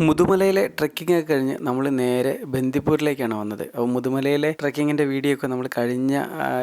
മുതുമലയിലെ trekking ഒക്കെ കഴിഞ്ഞ് നമ്മൾ നേരെ ബന്ദിപ്പൂരിലേക്കാണ് വന്നത്. അപ്പോൾ മുതുമലയിലെ ട്രക്കിങ്ങിന്റെ വീഡിയോ ഒക്കെ നമ്മൾ കഴിഞ്ഞ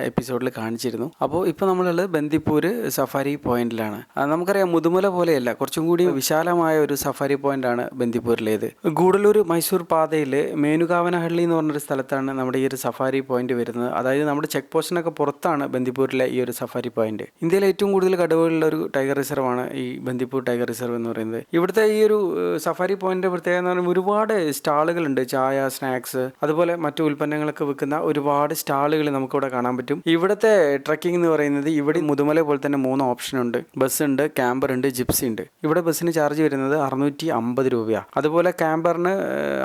എപ്പിസോഡിൽ കാണിച്ചിരുന്നു. അപ്പോൾ ഇപ്പോൾ നമ്മളുള്ളത് ബന്ദിപ്പൂർ സഫാരി പോയിന്റിലാണ്. നമുക്കറിയാം മുതുമല പോലെയല്ല കുറച്ചും കൂടി വിശാലമായ ഒരു സഫാരി പോയിന്റാണ് ബന്ദിപ്പൂരിലേത്. ഗൂഡലൂർ മൈസൂർ പാതയിൽ മേനുകാവനഹള്ളി എന്ന് പറഞ്ഞൊരു സ്ഥലത്താണ് നമ്മുടെ ഈ ഒരു സഫാരി പോയിന്റ് വരുന്നത്. അതായത് നമ്മുടെ ചെക്ക് പോസ്റ്റിനൊക്കെ പുറത്താണ് ബന്ദിപ്പൂരിലെ ഈ ഒരു സഫാരി പോയിന്റ്. ഇന്ത്യയിലെ ഏറ്റവും കൂടുതൽ കടുവകളുള്ള ഒരു ടൈഗർ റിസർവാണ് ഈ ബന്ദിപ്പൂർ ടൈഗർ റിസർവ് എന്ന് പറയുന്നത്. ഇവിടുത്തെ ഈ ഒരു സഫാരി പോയിന്റ് പ്രത്യേകത എന്ന് പറയുമ്പോൾ ഒരുപാട് സ്റ്റാളുകളുണ്ട്. ചായ സ്നാക്സ് അതുപോലെ മറ്റു ഉൽപ്പന്നങ്ങളൊക്കെ വിൽക്കുന്ന ഒരുപാട് സ്റ്റാളുകൾ നമുക്കിവിടെ കാണാൻ പറ്റും. ഇവിടുത്തെ ട്രക്കിംഗ് എന്ന് പറയുന്നത് ഇവിടെ മുതുമല പോലെ തന്നെ മൂന്ന് ഓപ്ഷൻ ഉണ്ട്. ബസ് ഉണ്ട് ക്യാമ്പർ ഉണ്ട് ജിപ്സി ഉണ്ട്. ഇവിടെ ബസ്സിന് ചാർജ് വരുന്നത് അറുന്നൂറ്റി അമ്പത് രൂപയാണ് അതുപോലെ ക്യാമ്പറിന്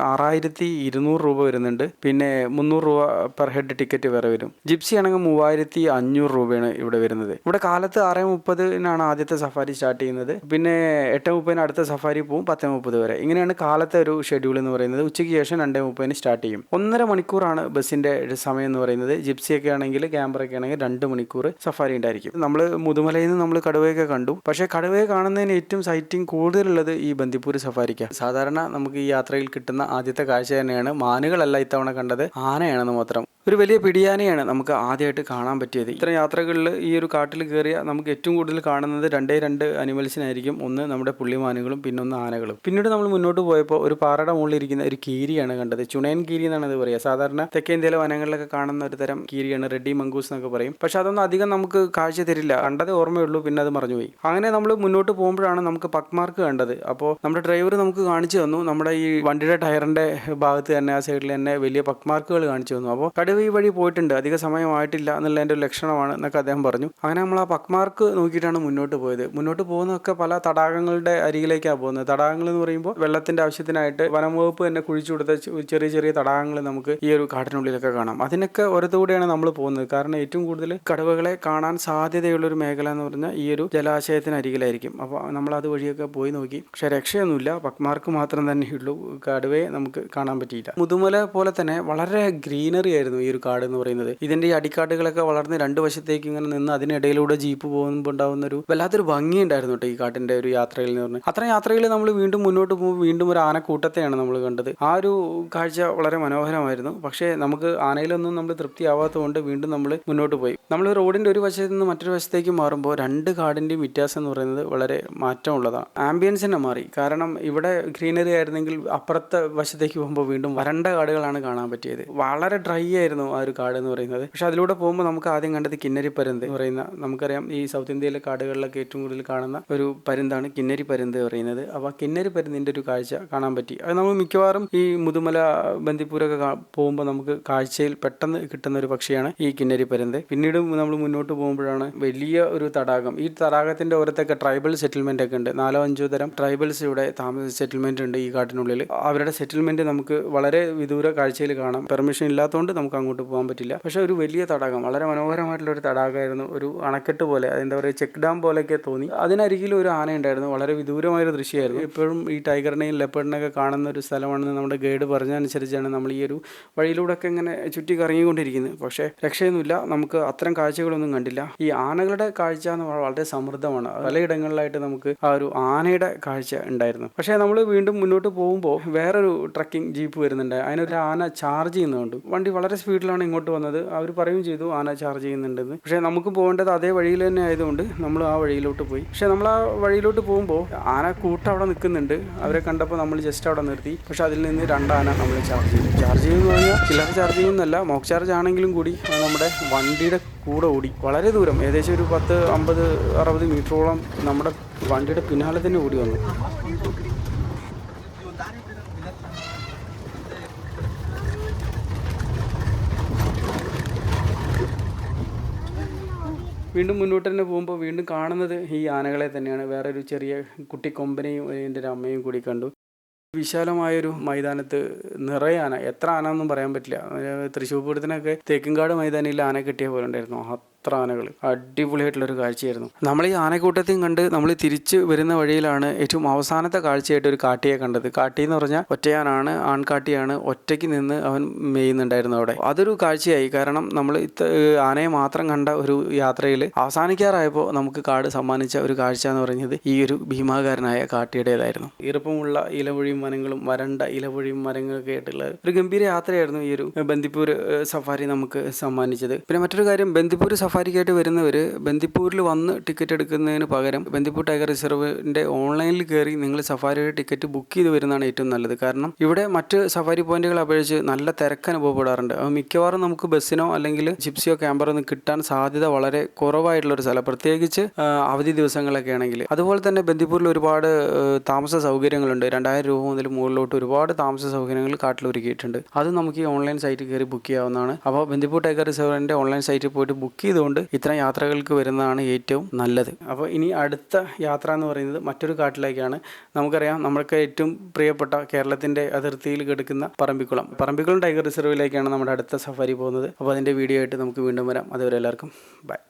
ആറായിരത്തി ഇരുന്നൂറ് രൂപ വരുന്നുണ്ട്. പിന്നെ മുന്നൂറ് രൂപ പെർ ഹെഡ് ടിക്കറ്റ് വേറെ വരും. ജിപ്സി ആണെങ്കിൽ മൂവായിരത്തി അഞ്ഞൂറ് രൂപയാണ് ഇവിടെ വരുന്നത്. ഇവിടെ കാലത്ത് ആറ് മുപ്പതിനാണ് ആദ്യത്തെ സഫാരി സ്റ്റാർട്ട് ചെയ്യുന്നത്. പിന്നെ എട്ട് മുപ്പതിന് അടുത്ത സഫാരി പോവും പത്ത് മുപ്പത് വരെ. ഇങ്ങനെയാണ് കാലത്തെ ഒരു ഷെഡ്യൂൾ എന്ന് പറയുന്നത്. ഉച്ചയ്ക്ക് ശേഷം രണ്ടേ മുപ്പതിന് സ്റ്റാർട്ട് ചെയ്യും. ഒന്നര മണിക്കൂറാണ് ബസ്സിന്റെ സമയം എന്ന് പറയുന്നത്. ജിപ്സി ഒക്കെ ആണെങ്കിൽ ക്യാമ്പറൊക്കെ ആണെങ്കിൽ രണ്ട് മണിക്കൂർ സഫാരി ഉണ്ടായിരിക്കും. നമ്മൾ മുതുമലയിൽ നിന്ന് നമ്മൾ കടുവയൊക്കെ കണ്ടു. പക്ഷേ കടുവയെ കാണുന്നതിന് ഏറ്റവും സൈറ്റിംഗ് കൂടുതലുള്ളത് ഈ ബന്ദിപ്പൂർ സഫാരിക്കാണ് സാധാരണ നമുക്ക് ഈ യാത്രയിൽ കിട്ടുന്ന ആദ്യത്തെ കാഴ്ച തന്നെയാണ് മാനുകളല്ല ഇത്തവണ കണ്ടത്. ആനയാണെന്ന് മാത്രം. ഒരു വലിയ പിടിയാനയാണ് നമുക്ക് ആദ്യമായിട്ട് കാണാൻ പറ്റിയത്. ഇത്തരം യാത്രകളിൽ ഈ ഒരു കാട്ടിൽ കയറിയ നമുക്ക് ഏറ്റവും കൂടുതൽ കാണുന്നത് രണ്ടേ രണ്ട് അനിമൽസിനായിരിക്കും. ഒന്ന് നമ്മുടെ പുള്ളിമാനുകളും പിന്നെ ഒന്ന് ആനകളും. പിന്നീട് നമ്മൾ മുന്നോട്ട് പോയപ്പോൾ ഒരു പാറയുടെ മുകളിൽ ഇരിക്കുന്ന ഒരു കീരിയാണ് കണ്ടത്. ചുണയൻ കീരി എന്നാണ് ഇത് പറയുക സാധാരണ തെക്കേ ഇന്ത്യയിലെ വനങ്ങളിലൊക്കെ കാണുന്ന ഒരു തരം കീരിയാണ് റെഡി മങ്കൂസ് എന്നൊക്കെ പറയും. പക്ഷെ അതൊന്നും അധികം നമുക്ക് കാഴ്ച തരില്ല. കണ്ടത് ഓർമ്മയുള്ളൂ പിന്നെ അത് മറഞ്ഞുപോയി. അങ്ങനെ നമ്മൾ മുന്നോട്ട് പോകുമ്പോഴാണ് നമുക്ക് പക്മാർക്ക് കണ്ടത്. അപ്പോൾ നമ്മുടെ ഡ്രൈവർ നമുക്ക് കാണിച്ചു തന്നു. നമ്മുടെ ഈ വണ്ടിയുടെ ടയറിന്റെ ഭാഗത്ത് തന്നെ ആ സൈഡിൽ തന്നെ വലിയ പക്മാർക്കുകൾ കാണിച്ചു തന്നു. അപ്പോൾ കടുവ ഈ വഴി പോയിട്ടുണ്ട്. അധിക സമയമായിട്ടില്ല എന്നുള്ളതിന്റെ ഒരു ലക്ഷണമാണ് എന്നൊക്കെ അദ്ദേഹം പറഞ്ഞു. അങ്ങനെ നമ്മൾ ആ പക്മാർക്ക് നോക്കിയിട്ടാണ് മുന്നോട്ട് പോയത്. മുന്നോട്ട് പോകുന്നതൊക്കെ പല തടാകങ്ങളുടെ അരികിലേക്കാണ് പോകുന്നത്. തടാകങ്ങൾ എന്ന് പറയുമ്പോൾ വെള്ളത്തിന്റെ ആവശ്യത്തിനായിട്ട് വനം വകുപ്പ് തന്നെ കുഴിച്ചു കൊടുത്ത ചെറിയ ചെറിയ തടാകങ്ങൾ നമുക്ക് ഈ ഒരു കാട്ടിനുള്ളിലൊക്കെ കാണാം. അതിനൊക്കെ ഒരത്തുകൂടെയാണ് നമ്മൾ പോകുന്നത്. കാരണം ഏറ്റവും കൂടുതൽ കടുവകളെ കാണാൻ സാധ്യതയുള്ള ഒരു മേഖല എന്ന് പറഞ്ഞാൽ ഈ ഒരു ജലാശയത്തിന് അരികിലായിരിക്കും. അപ്പോൾ നമ്മൾ അത് വഴിയൊക്കെ പോയി നോക്കി. പക്ഷേ രക്ഷയൊന്നുമില്ല. പക്മാർക്ക് മാത്രം തന്നെയുള്ളൂ. കടുവയെ നമുക്ക് കാണാൻ പറ്റിയില്ല. മുതുമല പോലെ തന്നെ വളരെ ഗ്രീനറി ആയിരുന്നു ഈ ഒരു കാട് എന്ന് പറയുന്നത്. ഇതിന്റെ ഈ അടിക്കാടുകളൊക്കെ വളർന്ന് രണ്ട് വശത്തേക്ക് ഇങ്ങനെ നിന്ന് അതിനിടയിലൂടെ ജീപ്പ് പോകുമ്പോൾ ഉണ്ടാകുന്ന ഒരു വല്ലാത്തൊരു ഭംഗി ഉണ്ടായിരുന്നു കേട്ടോ ഈ കാട്ടിന്റെ ഒരു യാത്രയിൽ എന്ന് പറഞ്ഞാൽ. അത്ര യാത്രയിൽ നമ്മൾ വീണ്ടും മുന്നോട്ട് പോകുമ്പോൾ വീണ്ടും ഒരു ആനക്കൂട്ടത്തെയാണ് നമ്മൾ കണ്ടത്. ആ ഒരു കാഴ്ച വളരെ മനോഹരമായിരുന്നു. പക്ഷേ നമുക്ക് ആനയിലൊന്നും നമ്മൾ തൃപ്തിയാവാത്തതുകൊണ്ട് വീണ്ടും നമ്മൾ മുന്നോട്ട് പോയി. നമ്മൾ റോഡിന്റെ ഒരു വശത്ത് നിന്ന് മറ്റൊരു വശത്തേക്ക് മാറുമ്പോൾ രണ്ട് കാടിന്റെയും വ്യത്യാസം എന്ന് പറയുന്നത് വളരെ മാറ്റമുള്ളതാണ്. ആംബിയൻസ് തന്നെ മാറി. കാരണം ഇവിടെ ഗ്രീനറി ആയിരുന്നെങ്കിൽ അപ്പുറത്തെ വശത്തേക്ക് പോകുമ്പോൾ വീണ്ടും വരണ്ട കാടുകളാണ് കാണാൻ പറ്റിയത്. വളരെ ഡ്രൈ ആയിരുന്നു. ആ ഒരു കാട് എന്ന് പറയുന്നത്. പക്ഷെ അതിലൂടെ പോകുമ്പോൾ നമുക്ക് ആദ്യം കണ്ടത് കിന്നരി പരുന്ത് എന്ന് പറയുന്ന നമുക്കറിയാം ഈ സൗത്ത് ഇന്ത്യയിലെ കാടുകളിലൊക്കെ ഏറ്റവും കൂടുതൽ കാണുന്ന ഒരു പരുന്താണ് കിന്നരി പരുന്ത് എന്ന് പറയുന്നത്. അപ്പോൾ ആ കിന്നരി പരുന്തിന്റെ ഒരു കാഴ്ച കാണാൻ പറ്റി. അത് നമ്മൾ മിക്കവാറും ഈ മുതുമല ബന്ദിപ്പൂരൊക്കെ പോകുമ്പോൾ നമുക്ക് കാഴ്ചയിൽ പെട്ടെന്ന് കിട്ടുന്ന ഒരു പക്ഷിയാണ് ഈ കിന്നരി പരുന്ത് പിന്നീട് നമ്മൾ മുന്നോട്ട് പോകുമ്പോഴാണ് വലിയ ഒരു തടാകം. ഈ തടാകത്തിന്റെ ഓരത്തൊക്കെ ട്രൈബൽ സെറ്റിൽമെന്റ് ഒക്കെ ഉണ്ട്. നാലോ അഞ്ചോ തരം ട്രൈബൽസ് ഇവിടെ താമസ സെറ്റിൽമെന്റ് ഉണ്ട് ഈ കാട്ടിനുള്ളിൽ. അവരുടെ സെറ്റിൽമെന്റ് നമുക്ക് വളരെ വിദൂര കാഴ്ചയിൽ കാണാം. പെർമിഷൻ ഇല്ലാത്തതുകൊണ്ട് നമുക്ക് അങ്ങോട്ട് പോകാൻ പറ്റില്ല. പക്ഷെ ഒരു വലിയ തടാകം വളരെ മനോഹരമായിട്ടുള്ള ഒരു തടാകമായിരുന്നു. ഒരു അണക്കെട്ട് പോലെ അതെന്താ പറയുക ചെക്ക് ഡാം പോലെയൊക്കെ തോന്നി. അതിനരികിൽ ഒരു ആന ഉണ്ടായിരുന്നു വളരെ വിദൂരമായൊരു ദൃശ്യമായിരുന്നു. ഇപ്പോഴും ഈ ടൈഗറിനെയും ലെപ്പേഡിനെയൊക്കെ കാണുന്ന ഒരു സ്ഥലമാണെന്ന് നമ്മുടെ ഗൈഡ് പറഞ്ഞതനുസരിച്ചാണ് നമ്മൾ ഈ ഒരു വഴിയിലൂടെ ഒക്കെ ഇങ്ങനെ ചുറ്റി കറങ്ങിക്കൊണ്ടിരിക്കുന്നത്. പക്ഷേ രക്ഷയൊന്നുമില്ല നമുക്ക് അത്തരം കാഴ്ചകളൊന്നും കണ്ടില്ല. ഈ ആനകളുടെ കാഴ്ച എന്ന് പറഞ്ഞാൽ വളരെ സമൃദ്ധമാണ്. പലയിടങ്ങളിലായിട്ട് നമുക്ക് ആ ഒരു ആനയുടെ കാഴ്ച ഉണ്ടായിരുന്നു. പക്ഷേ നമ്മൾ വീണ്ടും മുന്നോട്ട് പോകുമ്പോൾ വേറൊരു ട്രക്കിംഗ് ജീപ്പ് വരുന്നുണ്ട്. അതിനൊരു ആന ചാർജ് ചെയ്യുന്നുണ്ട് വണ്ടി വളരെ സ്പീഡിലാണ് ഇങ്ങോട്ട് വന്നത്. അവർ പറയുകയും ചെയ്തു ആന ചാർജ് ചെയ്യുന്നുണ്ടെന്ന്. പക്ഷേ നമുക്ക് പോകേണ്ടത് അതേ വഴിയിൽ തന്നെ ആയതുകൊണ്ട് നമ്മൾ ആ വഴിയിലോട്ട് പോയി. പക്ഷേ നമ്മൾ ആ വഴിയിലോട്ട് പോകുമ്പോൾ ആന കൂട്ടം അവിടെ നിൽക്കുന്നുണ്ട്. അവരെ കണ്ടപ്പോൾ നമ്മൾ ജസ്റ്റ് അവിടെ നിർത്തി. പക്ഷേ അതിൽ നിന്ന് രണ്ടാന നമ്മൾ ചാർജ് ചെയ്തു. ചാർജ് ചെയ്യുമെന്ന് പറഞ്ഞാൽ ചില്ലറ ചാർജ് ചെയ്യുന്നല്ല മോക്ക് ചാർജ് ആണെങ്കിലും കൂടി നമ്മുടെ വണ്ടിയുടെ കൂടെ ഓടി. വളരെ ദൂരം ഏകദേശം ഒരു പത്ത് അമ്പത് അറുപത് മീറ്ററോളം നമ്മുടെ വണ്ടിയുടെ പിന്നാലെ തന്നെ ഓടി വന്നു. വീണ്ടും മുന്നോട്ട് തന്നെ പോകുമ്പോൾ വീണ്ടും കാണുന്നത് ഈ ആനകളെ തന്നെയാണ്. വേറെ ഒരു ചെറിയ കുട്ടി കൊമ്പനെയും എന്റെ ഒരു അമ്മയും കൂടി കണ്ടു. വിശാലമായൊരു മൈതാനത്ത് നിറയെ ആന. എത്ര ആന എന്നും പറയാൻ പറ്റില്ല. തൃശ്ശൂർ പൂരത്തിനൊക്കെ തേക്കിൻകാട് മൈതാനിയിൽ ആന കിട്ടിയ പോലെ ഉണ്ടായിരുന്നു. എത്ര ആനകൾ അടിപൊളിയായിട്ടുള്ള ഒരു കാഴ്ചയായിരുന്നു. നമ്മൾ ഈ ആനക്കൂട്ടത്തെയും കണ്ട് നമ്മൾ തിരിച്ച് വരുന്ന വഴിയിലാണ് ഏറ്റവും അവസാനത്തെ കാഴ്ചയായിട്ട് ഒരു കാട്ടിയെ കണ്ടത്. കാട്ടി എന്ന് പറഞ്ഞാൽ ഒറ്റയാനാണ് ആൺകാട്ടിയാണ് ഒറ്റയ്ക്ക് നിന്ന് അവൻ മെയ്യുന്നുണ്ടായിരുന്നു അവിടെ. അതൊരു കാഴ്ചയായി. കാരണം നമ്മൾ ആനയെ മാത്രം കണ്ട ഒരു യാത്രയിൽ അവസാനിക്കാറായപ്പോൾ നമുക്ക് കാട് സമ്മാനിച്ച ഒരു കാഴ്ച എന്ന് പറയുന്നത് ഈ ഒരു ഭീമാകാരനായ കാട്ടിയുടേതായിരുന്നു. ഈർപ്പമുള്ള ഇലവഴിയും വനങ്ങളും വരണ്ട ഇലവഴിയും മരങ്ങളൊക്കെ ആയിട്ടുള്ള ഒരു ഗംഭീര യാത്രയായിരുന്നു ഈ ഒരു ബന്ദിപ്പൂർ സഫാരി നമുക്ക് സമ്മാനിച്ചത്. പിന്നെ മറ്റൊരു കാര്യം ബന്ദിപ്പൂർ സഫാരിക്കായിട്ട് വരുന്നവർ ബന്ദിപ്പൂരിൽ വന്ന് ടിക്കറ്റ് എടുക്കുന്നതിന് പകരം ബന്ദിപ്പൂർ ടൈഗർ റിസർവിന്റെ ഓൺലൈനിൽ കയറി നിങ്ങൾ സഫാരിയുടെ ടിക്കറ്റ് ബുക്ക് ചെയ്ത് വരുന്നതാണ് ഏറ്റവും നല്ലത്. കാരണം ഇവിടെ മറ്റ് സഫാരി പോയിന്റുകൾ അപേക്ഷിച്ച് നല്ല തിരക്ക് അനുഭവപ്പെടാറുണ്ട്. മിക്കവാറും നമുക്ക് ബസ്സിനോ അല്ലെങ്കിൽ ജിപ്സിയോ ക്യാമ്പറോ ഒന്നും കിട്ടാൻ സാധ്യത വളരെ കുറവായിട്ടുള്ള ഒരു സ്ഥലം. പ്രത്യേകിച്ച് അവധി ദിവസങ്ങളൊക്കെ ആണെങ്കിൽ. അതുപോലെ തന്നെ ബന്ദിപ്പൂരിൽ ഒരുപാട് താമസ സൗകര്യങ്ങളുണ്ട്. രണ്ടായിരം രൂപ മുതൽ മുകളിലോട്ട് ഒരുപാട് താമസ സൗകര്യങ്ങൾ കാട്ടിൽ ഒരുക്കിയിട്ടുണ്ട്. അത് നമുക്ക് ഈ ഓൺലൈൻ സൈറ്റിൽ കയറി ബുക്ക് ചെയ്യാവുന്നതാണ്. അപ്പോൾ ബന്ദിപ്പൂർ ടൈഗർ റിസർവിന്റെ ഓൺലൈൻ സൈറ്റിൽ പോയിട്ട് ബുക്ക് ചെയ്തുകൊണ്ട് ഇത്തരം യാത്രകൾക്ക് വരുന്നതാണ് ഏറ്റവും നല്ലത്. അപ്പോൾ ഇനി അടുത്ത യാത്ര എന്ന് പറയുന്നത് മറ്റൊരു കാട്ടിലേക്കാണ്. നമുക്കറിയാം നമ്മൾക്ക് ഏറ്റവും പ്രിയപ്പെട്ട കേരളത്തിന്റെ അതിർത്തിയിൽ കിടക്കുന്ന പറമ്പിക്കുളം. പറമ്പിക്കുളം ടൈഗർ റിസർവിലേക്കാണ് നമ്മുടെ അടുത്ത സഫാരി പോകുന്നത്. അപ്പോൾ അതിന്റെ വീഡിയോ ആയിട്ട് നമുക്ക് വീണ്ടും വരാം. അതുവരെ എല്ലാവർക്കും ബൈ.